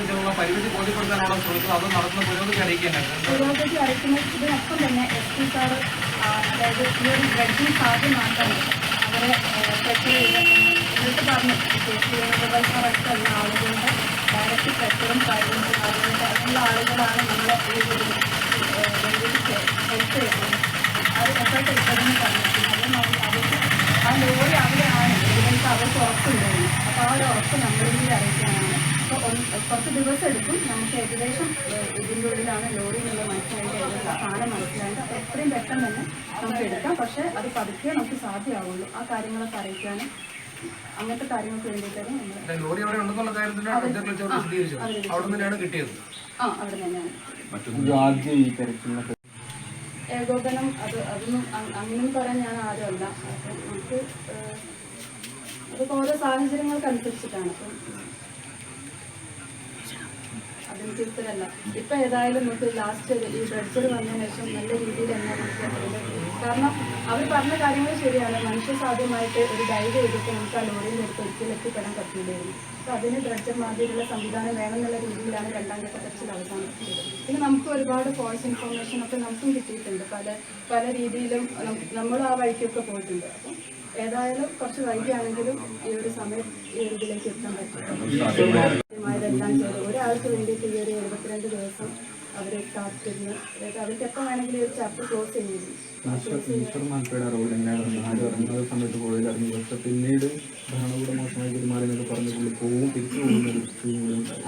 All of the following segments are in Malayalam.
സംബന്ധിച്ചുള്ള പരിമിതി ബോധ്യപ്പെടുത്താനാണോ ശ്രമിക്കുന്നത് അതോ നടത്തുന്ന പുരോഗതി ഇതിനൊപ്പം തന്നെ സാറ് അതായത് അവരെ ഡയറക്റ്റ് ആളുകളാണ് നമ്മളെ ഹെൽപ്പ് ചെയ്യുന്നത് അത് എഫേർട്ട് എടുക്കണമെന്ന് പറഞ്ഞു അതേമാതിരി അവർക്ക് ആ ലോറി അവിടെയാണ് എവിടെയൊക്കെ അവർക്ക് ഉറപ്പുണ്ടായിരുന്നു അപ്പോൾ ആ ഒരു ഉറപ്പ് നമ്മളും കൂടി അറിയിക്കാനാണ് അപ്പോൾ ഒന്ന് കുറച്ച് ദിവസം എടുക്കും നമുക്ക് ഏകദേശം ഇതിന്റെ ഉള്ളിലാണ് ലോറി എന്നുള്ള മനസ്സിലായിട്ട് ഏകദേശം സ്ഥാനം മനസ്സിലായിട്ട് അപ്പോൾ എത്രയും പെട്ടെന്ന് തന്നെ നമുക്ക് എടുക്കാം. പക്ഷേ അത് പതുക്കെ നമുക്ക് സാധ്യമാവുള്ളൂ. ആ കാര്യങ്ങളൊക്കെ അറിയിക്കാനും അങ്ങനത്തെ കാര്യങ്ങൾക്ക് വേണ്ടിയിട്ടാണ് നമ്മൾ ലോറി അവിടെ ഉണ്ടെന്നുള്ള കാര്യത്തിന് അദ്ദേഹം വിശദീകരിച്ചു? അവിടെ തന്നെയാണ് കിട്ടിയത്. ആ അവിടെ തന്നെയാണ് ആദ്യം ഈ തരത്തിലുള്ള ഏകോപനം അത് അതൊന്നും അങ്ങനെ പറയാൻ ഞാൻ ആരുമല്ല. അപ്പം നമുക്ക് അതൊക്കെ ഓരോ സാഹചര്യങ്ങൾക്കനുസരിച്ചിട്ടാണ്. അപ്പം അതെനിക്ക് ഇപ്പൊ ഏതായാലും നമുക്ക് ലാസ്റ്റ് ഈ ഡ്രഡ്ജർ വന്നതിന് ശേഷം നല്ല രീതിയിൽ തന്നെ കാരണം അവർ പറഞ്ഞ കാര്യങ്ങൾ ശരിയാണ്. മനുഷ്യ സാധ്യമായിട്ട് ഒരു ഡൈവ് ചെയ്തിട്ട് നമുക്ക് ആ ലോറിയിൽ എടുത്ത് ഒരിക്കലും എത്തിപ്പെടാൻ പറ്റില്ലായിരുന്നു. അപ്പോൾ അതിന് ഡ്രഡ്ജർ മാതിരിയുള്ള സംവിധാനം വേണമെന്നുള്ള രീതിയിലാണ് രണ്ടാം ഘട്ട അവസാനം അവസാനിപ്പിച്ചത്. പിന്നെ നമുക്ക് ഒരുപാട് ഫോൾസ് ഇൻഫോർമേഷൻ ഒക്കെ നമുക്കും കിട്ടിയിട്ടുണ്ട്. പല പല രീതിയിലും നമ്മൾ ആ വഴിക്കൊക്കെ പോയിട്ടുണ്ട്. അപ്പം ഏതായാലും കുറച്ച് വൈകിയാണെങ്കിലും ഈ ഒരു സമയം ഇതിലേക്ക് എത്താൻ പറ്റും. ഇതെല്ലാം ചെയ്ത്. ഒരാൾക്ക് വേണ്ടിയിട്ട് ഈ ഒരു എഴുപത്തിരണ്ട് ദിവസം അവരെ കാത്തിരുന്ന്. അവർക്ക് എപ്പോൾ വേണമെങ്കിലും ഒരു ചാപ്റ്റർ ക്ലോസ് ചെയ്യും. ഈശ്വർ മാൽപ്പയുടെ റോൾ എങ്ങനെയാണെന്ന് ആദ്യം ഇറങ്ങുന്ന സമയത്ത് കോഴിയിൽ ഇറങ്ങി പക്ഷെ പിന്നീട് ഭരണകൂടം മോശമായി പെരുമാറി എന്നൊക്കെ പുള്ളി പോവും തിരിച്ചു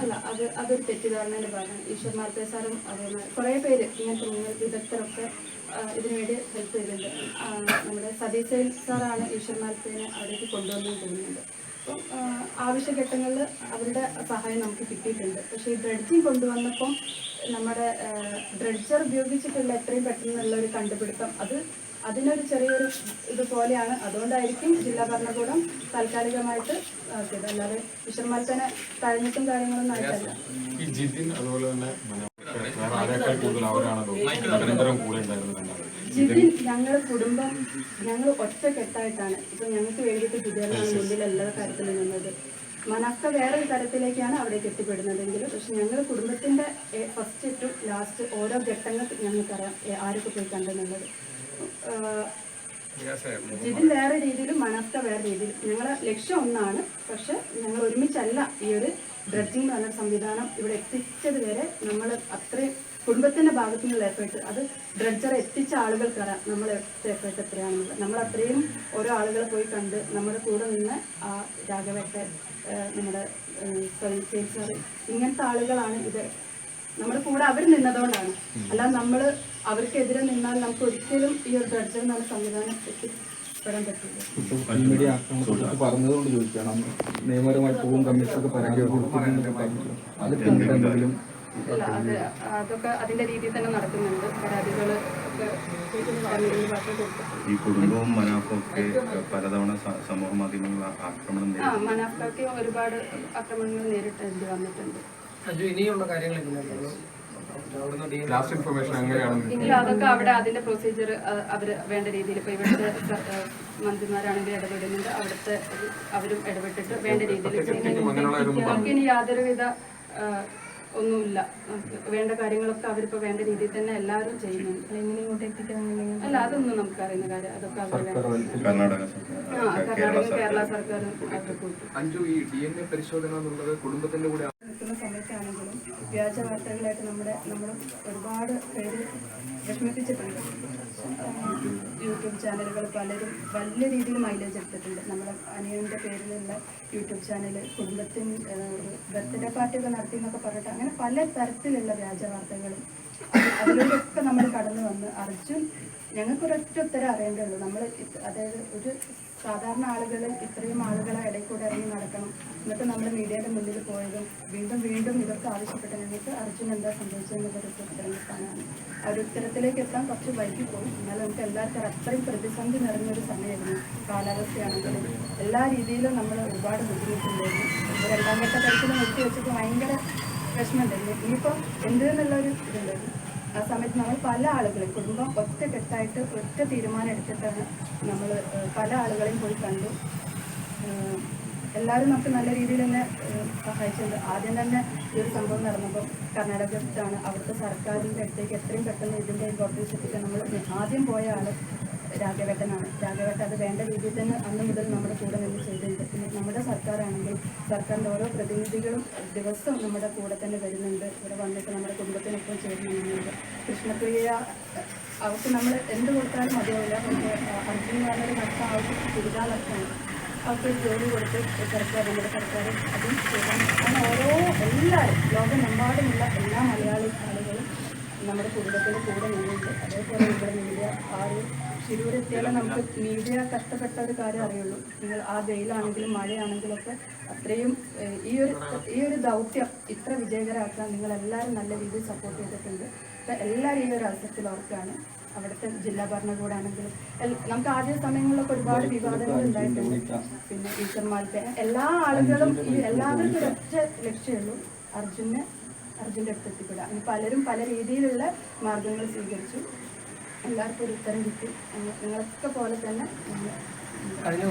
അല്ല അത് അതൊരു തെറ്റിദ്ധാരണയുടെ ഭാഗം. ഈശ്വർ മാർത്തേ സാറും അതേമാതിരി കുറേ പേര് ഇങ്ങനത്തെ മുന്നിൽ വിദഗ്ധരൊക്കെ ഇതിനുവേണ്ടി ഇതിനു ഹെൽപ്പ് ചെയ്തിട്ടുണ്ട് നമ്മുടെ സതീശൻ സാറാണ് ഈശ്വർ മാർത്തേനെ അവിടേക്ക് കൊണ്ടുവന്നു തോന്നുന്നുണ്ട്. അപ്പം ആവശ്യഘട്ടങ്ങളിൽ അവരുടെ സഹായം നമുക്ക് കിട്ടിയിട്ടുണ്ട്. പക്ഷേ ഈ ഡ്രഡ്ജിങ് കൊണ്ടുവന്നപ്പം നമ്മുടെ ഡ്രഡ്ജർ ഉപയോഗിച്ചിട്ടുള്ള എത്രയും പെട്ടെന്നുള്ള ഒരു കണ്ടുപിടുത്തം. അത് അതിനൊരു ചെറിയൊരു ഇതുപോലെയാണ്. അതുകൊണ്ടായിരിക്കും ജില്ലാ ഭരണകൂടം താൽക്കാലികമായിട്ട് ആക്കിയത് അല്ലാതെ കാര്യങ്ങളൊന്നും ആയിട്ടല്ല ഈ ജിതിൻ അതുപോലെ തന്നെ കൂടുതൽ അവരാണല്ലോ നിരന്തരം കൂടെ ഉണ്ടായിരുന്നു ജിതിൻ ഞങ്ങൾ കുടുംബം ഞങ്ങൾ ഒറ്റക്കെട്ടായിട്ടാണ്. ഇപ്പൊ ഞങ്ങൾക്ക് വേണ്ടിയിട്ട് ജിതേലാണ് മുന്നിൽ എല്ലാ കാര്യത്തിലും നിന്നത്. മനക്ക വേറൊരു തരത്തിലേക്കാണ് അവിടേക്ക് എത്തിപ്പെടുന്നതെങ്കിൽ പക്ഷെ ഞങ്ങൾ കുടുംബത്തിന്റെ ഫസ്റ്റ് ടു ലാസ്റ്റ് ഓരോ ഘട്ടങ്ങൾ ഞങ്ങൾക്കറിയാം ആരൊക്കെ പോയി കണ്ടെന്നുള്ളത്. ജിതിൻ വേറെ രീതിയിലും മനസ്ക വേറെ രീതിയിലും. ഞങ്ങളെ ലക്ഷ്യം ഒന്നാണ് പക്ഷെ ഞങ്ങൾ ഒരുമിച്ചല്ല ഈ ഒരു ഡ്രഡ്ജിംഗ് എന്ന് പറഞ്ഞ സംവിധാനം ഇവിടെ എത്തിച്ചത് വരെ നമ്മൾ അത്രയും കുടുംബത്തിന്റെ ഭാഗത്തുനിന്നുള്ള എഫേർട്ട് അത് ഡ്രഡ്ജർ എത്തിച്ച ആളുകൾക്കറിയാം നമ്മൾ എഫേർട്ട് എത്രയാണെന്നുള്ളത് നമ്മൾ അത്രയും ഓരോ ആളുകളെ പോയി കണ്ട് നമ്മുടെ കൂടെ നിന്ന് ആ രാഘവട്ടെ നമ്മുടെ സാറ് ഇങ്ങനത്തെ ആളുകളാണ് ഇത്. നമ്മുടെ കൂടെ അവർ നിന്നതുകൊണ്ടാണ്. അല്ലാതെ നമ്മൾ അവർക്കെതിരെ നിന്നാൽ നമുക്ക് ഒരിക്കലും ഈ ഒരു ഡ്രഡ്ജർ എന്നുള്ള സംവിധാനം പറഞ്ഞതുകൊണ്ട് ചോദിക്കാം നിയമപരമായി പോകും കമ്മീഷനൊക്കെ പരാതി അതൊക്കെ എന്തെങ്കിലും അത് അതൊക്കെ അതിന്റെ രീതിയിൽ തന്നെ നടക്കുന്നുണ്ട്. പരാതികൾ ഈ കുടുംബവും മനാഫും ഒക്കെ പലതവണ സമൂഹ മാധ്യമങ്ങൾ ആക്രമണം നേരിട്ടു. ആ ഒരുപാട് ആക്രമണങ്ങൾ നേരിട്ടേണ്ടി വന്നിട്ടുണ്ട്. ഇനിയുള്ള കാര്യങ്ങൾ ഇൻഫർമേഷൻ അങ്ങനെയാണ് ഇനി അതൊക്കെ അവിടെ അതിന്റെ പ്രൊസീജിയർ അവർ വേണ്ട രീതിയിൽ ഇപ്പൊ ഇവിടുത്തെ മന്ത്രിമാരാണെങ്കിൽ ഇടപെടുന്നുണ്ട്. അവിടുത്തെ അവരും ഇടപെട്ടിട്ട് വേണ്ട രീതിയിൽ ഇനി യാതൊരുവിധ ഏഹ്, ഒന്നുമില്ല. വേണ്ട കാര്യങ്ങളൊക്കെ അവരിപ്പോ വേണ്ട രീതിയിൽ തന്നെ എല്ലാവരും ചെയ്യുന്നുണ്ട്. അല്ല അതൊന്നും നമുക്ക് അറിയുന്ന കാര്യം അതൊക്കെ അവർ കർണാടക സർക്കാർ കേരള സർക്കാരും അഞ്ചു ഈ ഡി എൻ എ പരിശോധന എന്നുള്ളത് കുടുംബത്തിന്റെ കൂടെ സമയത്താണെങ്കിലും വ്യാജ വാർത്തകളായിട്ട് നമ്മുടെ നമ്മൾ ഒരുപാട് പേര് വിഷമിപ്പിച്ചിട്ടുണ്ട്. യൂട്യൂബ് ചാനലുകൾ പലരും വലിയ രീതിയിൽ മൈലേജ് എടുത്തിട്ടുണ്ട്. നമ്മുടെ അനിയന്റെ പേരിലുള്ള യൂട്യൂബ് ചാനൽ കുടുംബത്തിന് ബർത്ത്ഡേ പാർട്ടിയൊക്കെ നടത്തി എന്നൊക്കെ പറഞ്ഞിട്ട് അങ്ങനെ പല തരത്തിലുള്ള വ്യാജ വാർത്തകളും അത് അതിലൂടെയൊക്കെ നമ്മൾ കടന്നു വന്ന് അർജുൻ ഞങ്ങൾക്കൊരൊറ്റ ഉത്തരം അറിയേണ്ടതുള്ളൂ നമ്മൾ അതായത് ഒരു സാധാരണ ആളുകൾ ഇത്രയും ആളുകളെ കൂടെ ഇറങ്ങി നടക്കണം. എന്നിട്ട് നമ്മൾ മീഡിയയുടെ മുന്നിൽ പോയതും വീണ്ടും വീണ്ടും ഇവർക്ക് ആവശ്യപ്പെട്ട ഞങ്ങൾക്ക് അർജുൻ എന്താ സംഭവിച്ചതെന്നുള്ളൊരു ഉത്തരം സ്ഥാനമാണ് ആ ഒരു ഉത്തരത്തിലേക്ക് എത്താൻ കുറച്ച് വൈകി പോയി. എന്നാൽ നമുക്ക് എല്ലാവർക്കും അത്രയും പ്രതിസന്ധി നിറഞ്ഞൊരു സമയമായിരുന്നു കാലാവസ്ഥയാണെങ്കിലും. എല്ലാ രീതിയിലും നമ്മൾ ഒരുപാട് ബുദ്ധിമുട്ടുണ്ടായിരുന്നു. രണ്ടാം ഘട്ട തരത്തിൽ നിർത്തി വെച്ചപ്പോൾ ഭയങ്കര വിഷമമുണ്ടായിരുന്നു ഇനിയിപ്പോൾ എന്ത് എന്നുള്ളൊരു ഇതുണ്ടായിരുന്നു ആ സമയത്ത് നമ്മൾ പല ആളുകളും കുടുംബം ഒറ്റക്കെട്ടായിട്ട് ഒറ്റ തീരുമാനം എടുത്തിട്ടാണ് നമ്മൾ പല ആളുകളെയും പോയി കണ്ടു. എല്ലാവരും നമുക്ക് നല്ല രീതിയിൽ തന്നെ സഹായിച്ചിട്ടുണ്ട്. ആദ്യം തന്നെ ഈ ഒരു സംഭവം നടന്നപ്പോൾ കർണാടകത്താണ് അവിടുത്തെ സർക്കാരിന്റെ അടുത്തേക്ക് എത്രയും പെട്ടെന്ന് ഇതിന്റെ ഇമ്പോർട്ടൻസ് എത്തിക്കാൻ നമ്മൾ ആദ്യം പോയ ആൾ രാഘവേട്ടനാണ്. രാഘവേട്ടൻ അത് വേണ്ട രീതിയിൽ തന്നെ അന്ന് മുതൽ നമ്മുടെ കൂടെ നിന്ന് ചെയ്തിട്ടുണ്ട്. പിന്നെ നമ്മുടെ സർക്കാരാണെങ്കിൽ സർക്കാരിന്റെ ഓരോ പ്രതിനിധികളും ദിവസവും നമ്മുടെ കൂടെ തന്നെ വരുന്നുണ്ട്. ഇവിടെ വന്നിട്ട് നമ്മുടെ കുടുംബത്തിനൊപ്പം ചേരുന്നുണ്ട് കൃഷ്ണപ്രിയ അവർക്ക് നമ്മൾ എന്ത് കൊടുത്താലും മതിയാവില്ല. പക്ഷേ അർജുനാരുടെ നഷ്ടം ആവശ്യം ചുരിദാർ നടത്താണ് അവർക്ക് ഒരു ജോലി കൊടുത്ത് സർക്കാർ നമ്മുടെ സർക്കാർ അതും ചെയ്യാൻ അങ്ങനെ ഓരോ എല്ലാവരും ലോകമെമ്പാടുമുള്ള എല്ലാ മലയാളി ആളുകളും നമ്മുടെ കുടുംബത്തിന്റെ കൂടെ നിന്നുണ്ട് അതേപോലെ ഇവിടെ മീഡിയ ആ ഒരു നമുക്ക് മീഡിയ കഷ്ടപ്പെട്ട ഒരു കാര്യം അറിയുള്ളൂ. നിങ്ങൾ ആ വെയിലാണെങ്കിലും മഴയാണെങ്കിലും ഒക്കെ അത്രയും ഈ ഒരു ഈ ഒരു ദൗത്യം ഇത്ര വിജയകരമാക്കാൻ നിങ്ങളെല്ലാവരും നല്ല രീതിയിൽ സപ്പോർട്ട് ചെയ്തിട്ടുണ്ട്. എല്ലാവരും ഈ ഒരു അവസരത്തിൽ ഓർക്കാണ് അവിടുത്തെ ജില്ലാ ഭരണകൂടാണെങ്കിലും നമുക്ക് ആദ്യ സമയങ്ങളിലൊക്കെ ഒരുപാട് വിവാദങ്ങൾ ഉണ്ടായിട്ടുണ്ട്. പിന്നെ ടീച്ചർമാർക്ക് എല്ലാ ആളുകളും ഈ എല്ലാവർക്കും ഒരൊറ്റ ലക്ഷ്യമുള്ളൂ. അർജുനെ അർജുന്റെ അടുത്ത് എത്തിപ്പെടുക ഇനി പലരും പല രീതിയിലുള്ള മാർഗങ്ങൾ സ്വീകരിച്ചു. എല്ലാവർക്കും ഒരു ഉത്തരം കിട്ടി. നിങ്ങളൊക്കെ പോലെ തന്നെ കഴിഞ്ഞ